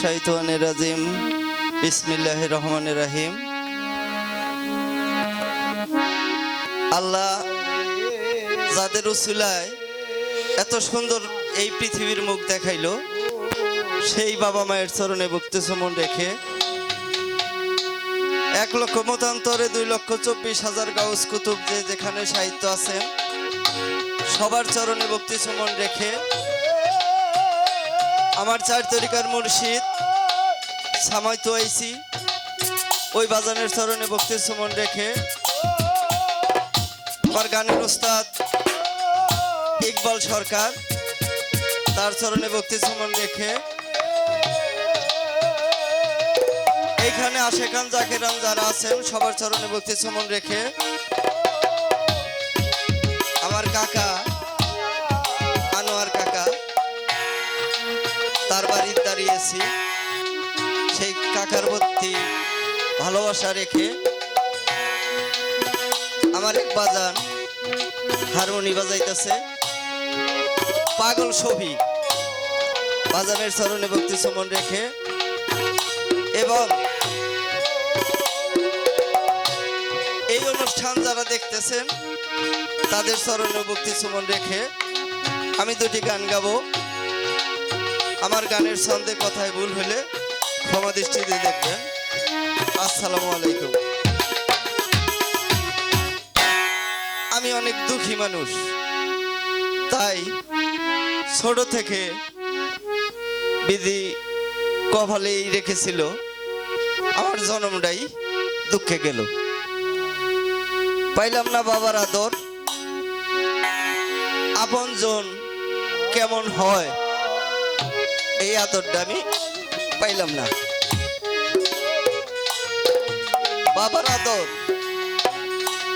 শাইতানির রাজিম। বিসমিল্লাহ রহমান রাহিম। আল্লাহ যাদের উসিলায় এত সুন্দর এই পৃথিবীর মুখ দেখাইলো, সেই বাবা মায়ের চরণে ভক্তি সমন রেখে এক লক্ষ মতান্তরে দুই লক্ষ চব্বিশ হাজার গাউস কুতুব যে যেখানে সাহিত্য আছেন সবার চরণে ভক্তি সমন রেখে আমার চার তরিকার মুর্শিদ, সামাই তো আইসি ওই বাজানের চরণে ভক্তি সুমন রেখে আমার গানের উস্তাদ ইকবাল সরকার, তার চরণে ভক্তি সুমন রেখে এইখানে আশেখান জাকেরান যারা আছেন, সবার চরণে ভক্তি সুমন রেখে আমার কাকা বাড়ির সেই কাকার প্রতি ভালোবাসা রেখে আমার এক বাজান হারমোনি বাজাইতেছে, পাগল ছবি। বাজানের চরণে ভক্তি সমন রেখে এবং এই অনুষ্ঠান যারা দেখতেছেন, তাদের চরণে ভক্তি সুমন রেখে আমি দুটি গান গাবো। আমার গানের ছন্দে কথায় ভুল হলে ক্ষমা দৃষ্টিতে দেখবেন। আসসালামু আলাইকুম। আমি অনেক দুঃখী মানুষ। তাই ছোট থেকে বিধি কপালেই রেখেছিল। আমার জন্মটাই দুঃখে গেল। পাইলাম না বাবার আদর। আপনজন কেমন হয়? এই আদরটা আমি পাইলাম না। বাবার আদর,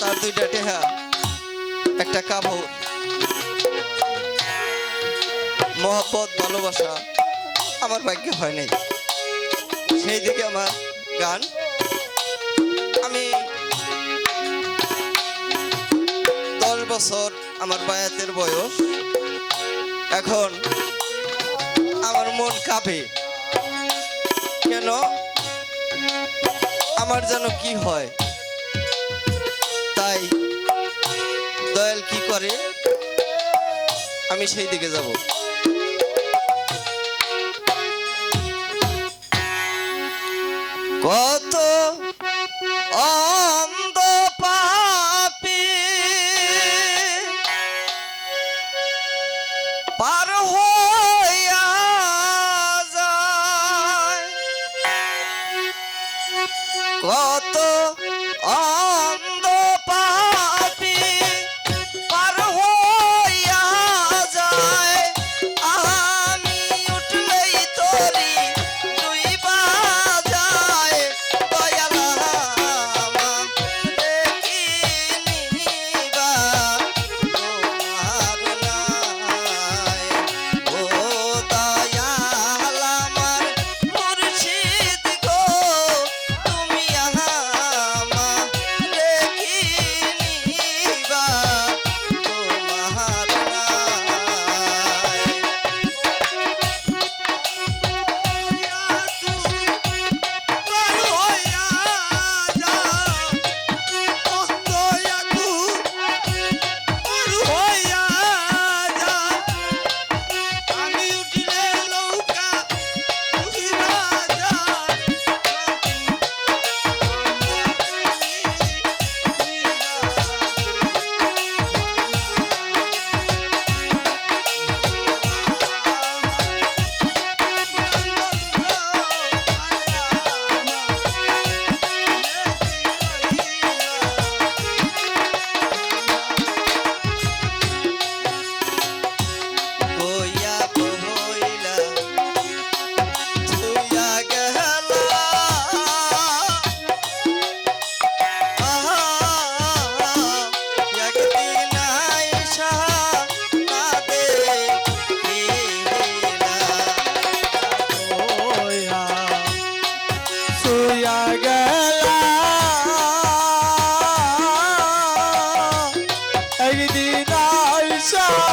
তার দুইটা টেহা, একটা কাপড়, মহব্বত, ভালোবাসা আমার ভাগ্যে হয় নাই। সেই দিকে আমার গান, আমি দশ বছর আমার বায়াতের বয়স। এখন মন কাঁপে। কেন? আমার যেন কি হয়? তাই দয়াল কি করে? আমি সেই দিকে যাব। কত অন্ধ So.